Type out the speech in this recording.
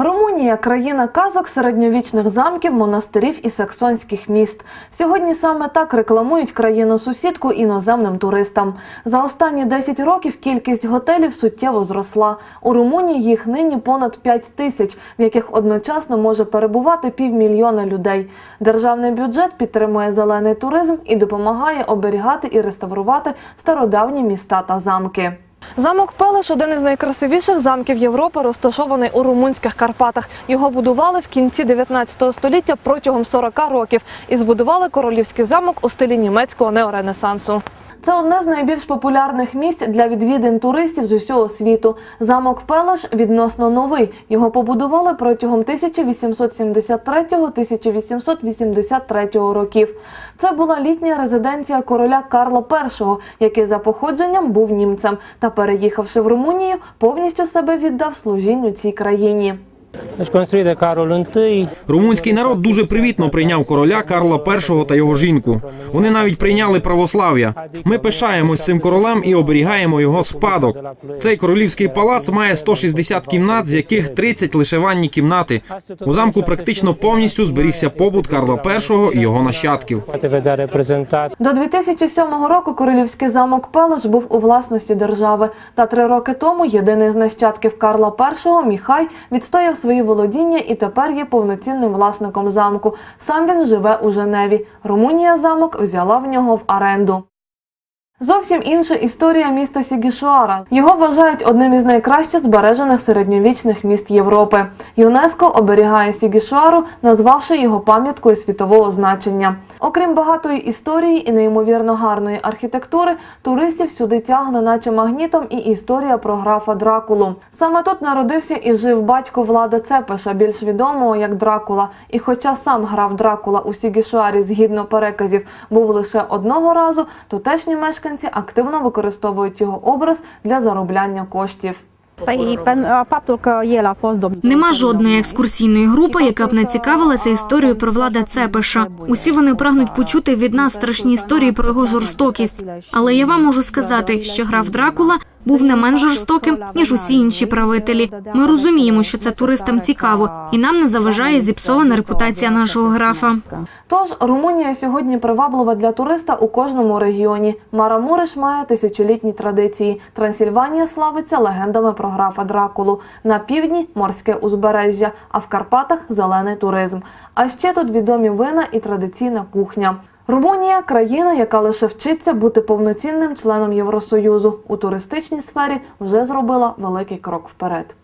Румунія країна казок, середньовічних замків, монастирів і саксонських міст. Сьогодні саме так рекламують країну сусідку іноземним туристам. За останні 10 років кількість готелів суттєво зросла. У Румунії їх нині понад 5 тисяч, в яких одночасно може перебувати півмільйона людей. Державний бюджет підтримує зелений туризм і допомагає оберігати і реставрувати стародавні міста та замки. Замок Пелеш один із найкрасивіших замків Європи, розташований у румунських Карпатах. Його будували в кінці 19 століття протягом 40 років і збудували королівський замок у стилі німецького неоренесансу. Це одне з найбільш популярних місць для відвідин туристів з усього світу. Замок Пелеш відносно новий. Його побудували протягом 1873-1883 років. Це була літня резиденція короля Карла І, який за походженням був німцем та, переїхавши в Румунію, повністю себе віддав служінню цій країні. De Румунський народ дуже привітно прийняв короля Карла І та його жінку. Вони навіть прийняли православ'я. Ми пишаємось цим королем і оберігаємо його спадок. Цей королівський палац має 160 кімнат, з яких 30 лише ванні кімнати. У замку практично повністю зберігся побут Карла І і його нащадків. До 2007 року королівський замок Пелеш був у власності держави. Та три роки тому єдиний з нащадків Карла І, Міхай, відстояв свої володіння і тепер є повноцінним власником замку. Сам він живе у Женеві. Румунія замок взяла в нього в оренду. Зовсім інша історія міста Сігішуара. Його вважають одним із найкраще збережених середньовічних міст Європи. ЮНЕСКО оберігає Сігішуару, назвавши його пам'яткою світового значення. Окрім багатої історії і неймовірно гарної архітектури, туристів сюди тягне, наче магнітом, і історія про графа Дракулу. Саме тут народився і жив батько Влада Цепеша, більш відомого як Дракула. І хоча сам граф Дракула у Сігішуарі, згідно переказів, був лише одного разу, тутешні мешканці активно використовують його образ для заробляння коштів. Нема жодної екскурсійної групи, яка б не цікавилася історією про влада Цепеша. Усі вони прагнуть почути від нас страшні історії про його жорстокість. Але я вам можу сказати, що граф Дракула був не менш жорстоким ніж усі інші правителі. Ми розуміємо, що це туристам цікаво, і нам не заважає зіпсована репутація нашого графа. Тож Румунія сьогодні приваблива для туриста у кожному регіоні. Марамуриш має тисячолітні традиції. Трансильванія славиться легендами про графа Дракулу. На півдні морське узбережжя, а в Карпатах зелений туризм. А ще тут відомі вина і традиційна кухня. Румунія країна, яка лише вчиться бути повноцінним членом Євросоюзу. У туристичній сфері вже зробила великий крок вперед.